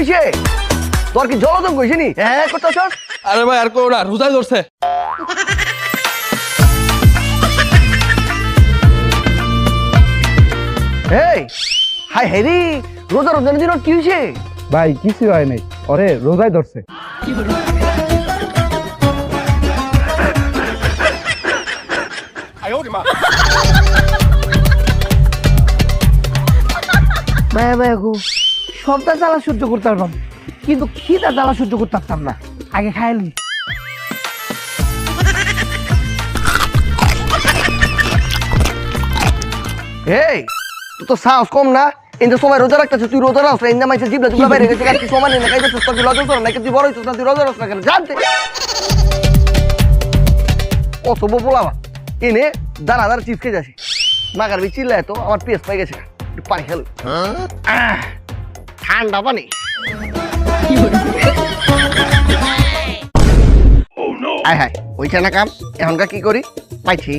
কি হয়েছে তোর কি জলদম কইছে নি? হ্যাঁ। করতেছ আরে ভাই আর করো না রোজাই ধরছে। এই হাই হেরি রোজা রমজানের দিন ওর কি হয়েছে ভাই কিছু হয় নাই। ওরে রোজায় ধরছে। মায়া মায়া গো সবটা জ্বালা সহ্য করতে পারতাম কিন্তু খিদা জ্বালা সহ্য করতে পারতাম না। আগে খাইলি এই তুই তো সাহস কম না? ইন্দা সময় রোজা রাখতেছ তুই রোজা রাখছ ইন্দা মাইছে জিবলা বাইরে গেছে তুই সময় নেই না তুই নাকি তুই বড় হইছিস না তুই রোজা রাখছ না কেন? জানতে কত বলাবা এনে দাঁড়া দাঁড়া চিপস খেয়ে যাচ্ছে মাগার বি চিল্লায় তো আমার পেস পাই গেছে একটু পানি খেলো। আহ, ঠান্ডা পানি আয় হায় ওইটা না কাম? এখনকার কি করি? পাইছি।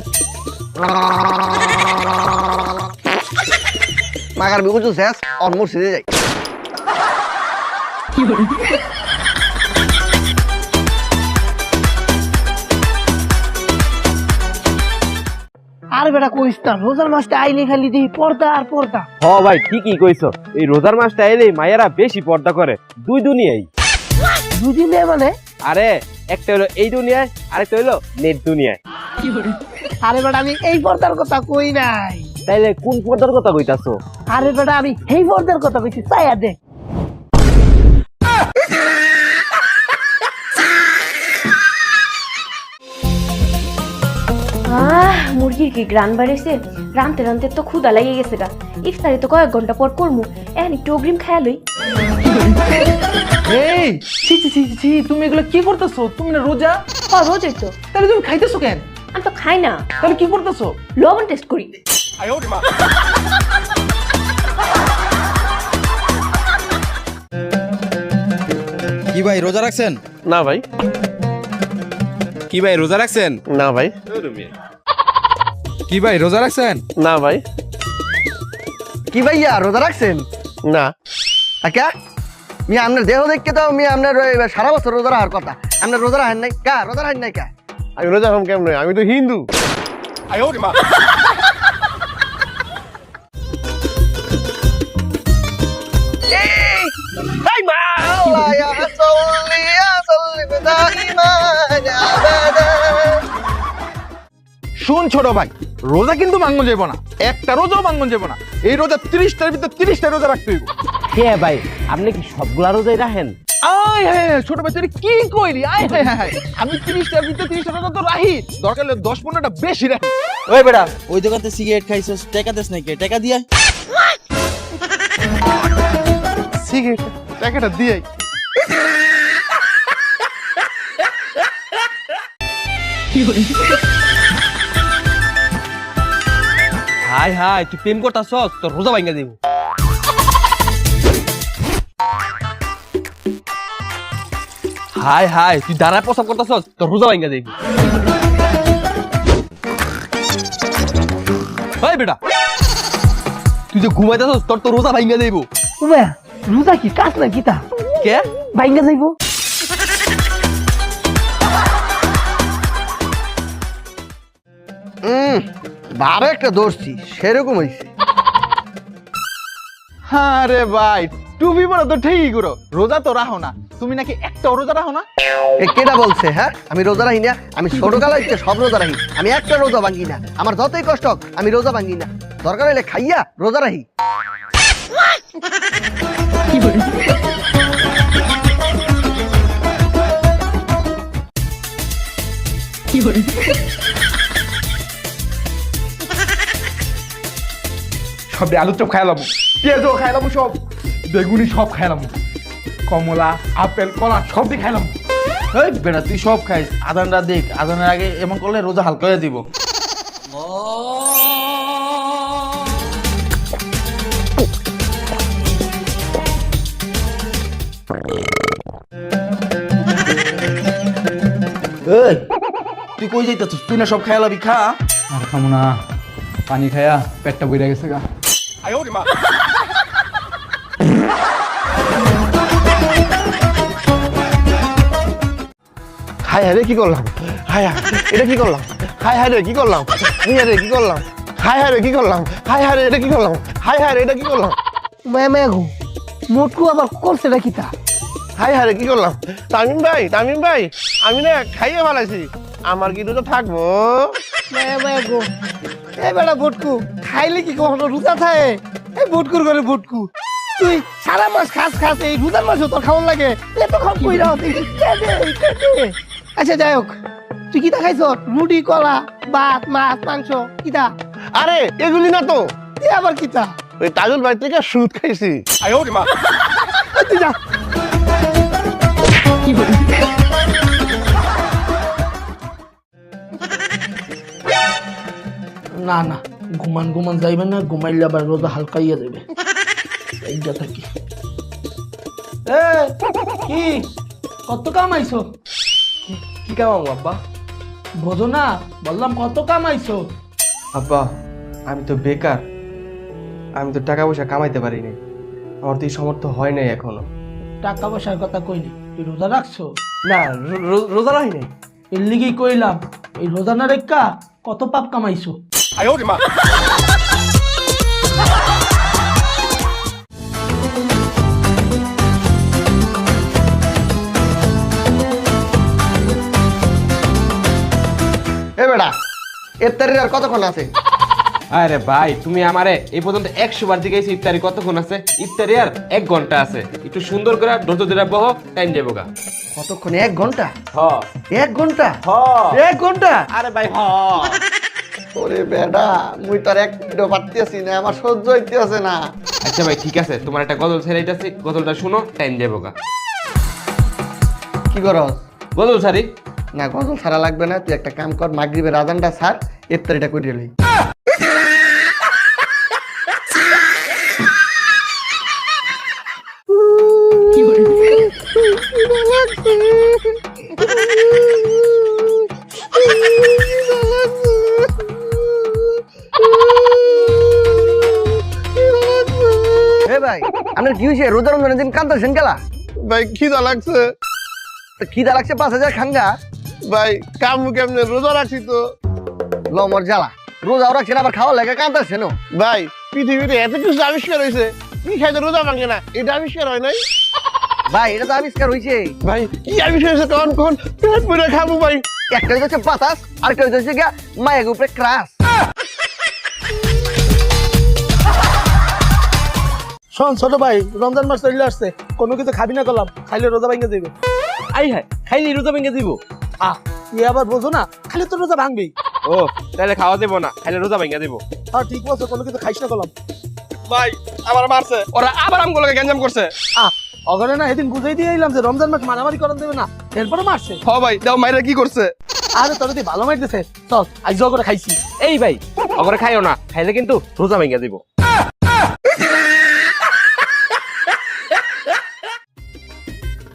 মাগার বিকুজ শেষ অনমোর সিজে যাই। আর বেটা কইস না রোজার মাসটা আইলে খালি দিই পর্দা আর পর্দা। হ ভাই ঠিকই কইছো। এই রোজার মাসটা এলেই মায়েরা বেশি পর্দা করে দুই দুদিনে মানে? আরে একটা হলো এই দুনিয়ায় আরেকটা হলো নেট দুনিয়ায়। আরে বেটা আমি এই পর্দার কথা কই নাই। তাইলে কোন পর্দার কথা কইতাছো? আরে বেটা আমি এই পর্দার কথা কইছি চাইয়া দে আহ কি গ্রান বাড়েছে রানতে রানতে তো ক্ষুদা লাগিয়ে গেছে গা ইফতারে তো কয়েক ঘণ্টা পর করমু এখন একটু অগ্রিম খেয়াল লই এই ছি ছি ছি ছি তুমি এগুলো কি করতেছো তুমি না রোজা হ রোজই তো তাহলে তুমি খাইতেছো কেন? আমি তো খাই না। তাহলে কি করতেছো লবণ টেস্ট করি কি ভাই রোজা রাখছেন না ভাই। কি ভাই রোজা রাখছেন না ভাই। কি ভাই রোজা রাখছেন? না ভাই। কি ভাইয়া রোজা রাখছেন? না। আচ্ছা মি আপনার দেহ দেখতে তো মি আপনার সারা বছর রোজা রাখার কথা। আপনার রোজা রাখেন নাই? কা রোজা রাখেন নাই কা? আমি রোজা হম কেমন? আমি তো হিন্দু। এই শুন ছোট ভাই রোজা কিন্তু মাঙ্গন যাব না একটা রোজাও মাঙ্গন যাব না এই রোজা তিরিশটার ভিতরে তিরিশটা রোজা রাখতে হইব। কে ভাই আপনি কি সবগুলা রোজাই রাখেন? আয় হ্যাঁ হ্যাঁ, ছোট বাচ্চা কি কইলি? আয় হ্যাঁ হ্যাঁ হ্যাঁ। আমি তিরিশটার ভিতরে তিরিশটা রোজা তো দরকার হলে দশ পনেরোটা বেশি রাখি। ওই বেটা ওই দোকানতে সিগারেট খাইছস টাকা দেস নাকি? টাকা দিয়া সিগারেট টাকাটা দিয়ে হাই হাই তুই প্রেম করতাছ তোর রোজা ভাঙ্গা দিব। হাই হাই তুই দাঁড়ায় প্রসাব করতাছ তোর রোজা ভাঙ্গা দিব। হাই বেটা তুই যে ঘুমাইতাছ তোর তো রোজা ভাঙ্গা দিব। উমা রোজা কি কাজ না কিতা কে? বাইঙ্গা যাইবো হুম বারো একটা দৌড়ছি সেরকম হয়েছে আরে ভাই তুমি পরে তো ঠিকই করো। রোজা তো রাখো না। তুমি নাকি একটা রোজা রাখো না? এ কেটা বলছে হ্যাঁ? আমি রোজা রাখি না আমি ছোটবেলায় তো সব রোজা রাখি আমি একটা রোজা ভাঙ্গি না। আমার যতই কষ্ট হোক আমি রোজা ভাঙ্গি না। দরকার হলে খাইয়া রোজা রাখি সব আলুর চপ খাইলাম পেঁয়াজও খাইলাম সব বেগুনি সব খাই খাইলাম কমলা আপেল কলা সব দিয়ে খাইলাম এই বেটা তুই সব খাইস আদানটা দেখ আদানের আগে এমন করলে রোজা হালকা হয়ে দিব। এই তুই কই যাইতাছিস? তুই না সব খাইলাবি খা। আর খামো না পানি খায়া পেটটা বইরা গেছে গা। হাই হাই রে কি করলাম? হাই হাই এটা কি করলাম? হাই হাই রে কি করলাম? হাই হাই রে কি করলাম? হাই হাই রে কি করলাম? হাই হাই রে এটা কি করলাম? হাই হাই রে এটা কি করলাম? মায়া মায়া গো মোটকু আবার করছে নাকি তা? হাই হাই রে কি করলাম? তামিম ভাই তামিম ভাই আমি না খাইয়ে ভালাইছি আমার কি দুটো থাকব? মায়া মায়া গো এ বেটা ভুটকু খাইলে কি কখনো রোজা থাকে? এই ভুটকুর করে ভুটকু তুই সারা মাস খাস খাস এই রোজার মাসও তোর খাওয়ার লাগে? এত খাও কই রাও। আচ্ছা যাই হোক। তুই কিতা খাইছ রুটি কলা ভাত মাছ মাংস কিতা আরে এগুলি না তো। এ আবার কিতা ওই তাজুল বাড়ি থেকে সুদ খাইছি। তুই যা। না না ঘুমান ঘুমান যাইবে না ঘুমাইলে আবার রোজা হালকা ইয়ে দেবে। এইটা থাকি। এ কি? কত কামাইছো? কি কামাবো আব্বা? বোঝো না বললাম কত কামাইছো? আব্বা আমি তো বেকার। আমি তো টাকা পয়সা কামাইতে পারিনি। আমার তো এই সামর্থ্য হয় নাই এখনও। টাকা পয়সার কথা কইনি তুই রোজা রাখছো? না রোজা রাখি নাই। এর লিগেই কইলাম এই রোজা না রেখা কত পাপ কামাইছো? এ বেটা এর আর কতক্ষণ আছে? আরে ভাই তুমি আমারে এই পর্যন্ত একশো বার জিজ্ঞাসা ইফতারি কতক্ষণ আছে? ইফতারি আর এক ঘণ্টা আছে। একটু সুন্দর করে ধৈর্য ধরে বহ টাইম যাব গা। কতক্ষণ? এক ঘণ্টা? হ। এক ঘণ্টা? হ। এক ঘণ্টা? আরে ভাই হ। ওরে বেটা মুই তার এক মিনিটও পারতেছি না আমার সহ্য হইতেছে না। আচ্ছা ভাই ঠিক আছে তোমার একটা গজল ছেড়াইতেছি গজলটা শুনো টাইম যাব গা। কি করস? গজল ছাড়ি। না গজল ছাড়া লাগবে না তুই একটা কাম কর মাগরিবের আজানটা ছাড় ইফতারিটা করে লই। এ ভাই আপনার কি হয়েছে? রোজা রমজানের দিন কান্দাছেন গেলা ভাই খিদা লাগছে। খিদা লাগছে পাঁচ হাজার খাঙ্গা ভাই কামু কেমনে? রোজা রাখছি তো। লমর জ্বালা। রোজাও রাখছেন আবার খাওয়া লাগে কান্দাছেন ভাই পৃথিবীতে এত কিছু আবিষ্কার হয়েছে কি খাইতে রোজা ভাঙে না এটা আবিষ্কার হয় নাই? ভাই এটা তো আবিষ্কার হয়েছে ভাই কি আবিষ্কার হয়েছে তখন কোন? পেট পুরে খাব ভাই। একটা হচ্ছে বাতাস আর একটা হচ্ছে গিয়া মায়ের উপরে ক্রাশ। শোন ছোট ভাই রমজান মাস চলে আসছে। কোনো কিছু খাবি না করলাম খাইলে রোজা ভাঙে দেবে আই হাই খাইলি রোজা ভেঙে দিব আহ তুই আবার বোঝো না? খালি তো রোজা ভাঙবি ও তাহলে খাওয়া দেবো না খাইলে রোজা ভাঙা দেবো। আর ঠিক বলছো কোনো কিছু খাইস না করলাম ভাই আমার মারছে। ওরা আবার আমগুলোকে গ্যাঞ্জাম করছে। আহ অগরে না এদিন বুঝাই দিয়ে এলাম যে রমজান মাস মারামারি করান দেবে না এরপরে মারছে। হ ভাই দাও মাইরা কি করছে? আরে তোর তুই ভালো মাইতেছে চল আজ জগ করে খাইছি। এই ভাই অগরে খাইও না খাইলে কিন্তু রোজা ভাঙা দেবো।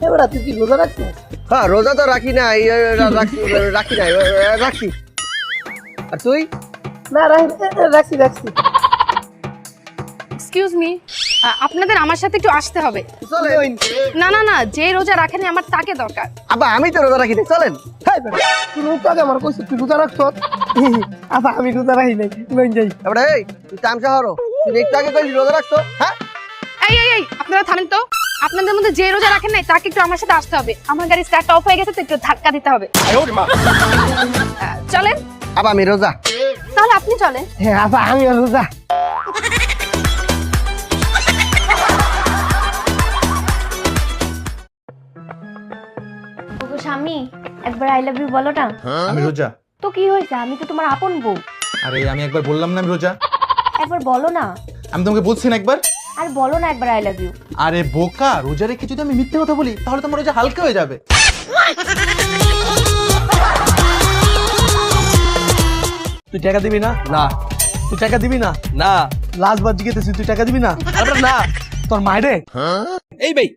এবার তুই কি রোজা রাখছিস? হ্যাঁ রোজা তো রাখি না রাখি রাখি না রাখি। আর তুই? না রাখি রাখছি রাখছি। এক্সকিউজ মি আপনাদের আমার সাথে একটু আসতে হবে। না না না যে রোজা রাখেনি আমার তাকে দরকার। আবার আমি তো রোজা রাখি না চলেন আগে আমার কইছিস তুই রোজা রাখছ? আচ্ছা আমি রোজা রাখি নাই লইন যাই। এবারে এই তুই তামসা হরো তুই একটু আগে কইলি রোজা রাখছো? হ্যাঁ? এই এই এই আপনারা থামেন তো। আপনাদের মধ্যে যে রোজা রাখেন নাই তাকে একটু আমার সাথে আসতে হবে। আমার গাড়ি স্টার্ট অফ হয়ে গেছে তো একটু ধাক্কা দিতে হবে। আহ, চলেন। আবার আমি রোজা। তাহলে আপনি চলেন। হ্যাঁ আচ্ছা আমি রোজা। ওগো স্বামী একবার আই লাভ ইউ বলো না আমি রোজা। তো কি হয়েছে? আমি তো তোমার আপন বউ। আরে আমি একবার বললাম না আমি রোজা। একবার বলো না। আমি তোমাকে বলছি না একবার। আর বলো না একবার আই লাভ ইউ আরে বোকা রোজা রেখে যদি আমি মিথ্যে কথা বলি তাহলে তোমার রোজা হালকা হয়ে যাবে। তুই টাকা দিবি না? না। তুই টাকা দিবি না? না। লাস্ট বার জিজ্ঞেস তুই টাকা দিবি না? আরে না। তোর মায়ের? এই ভাই।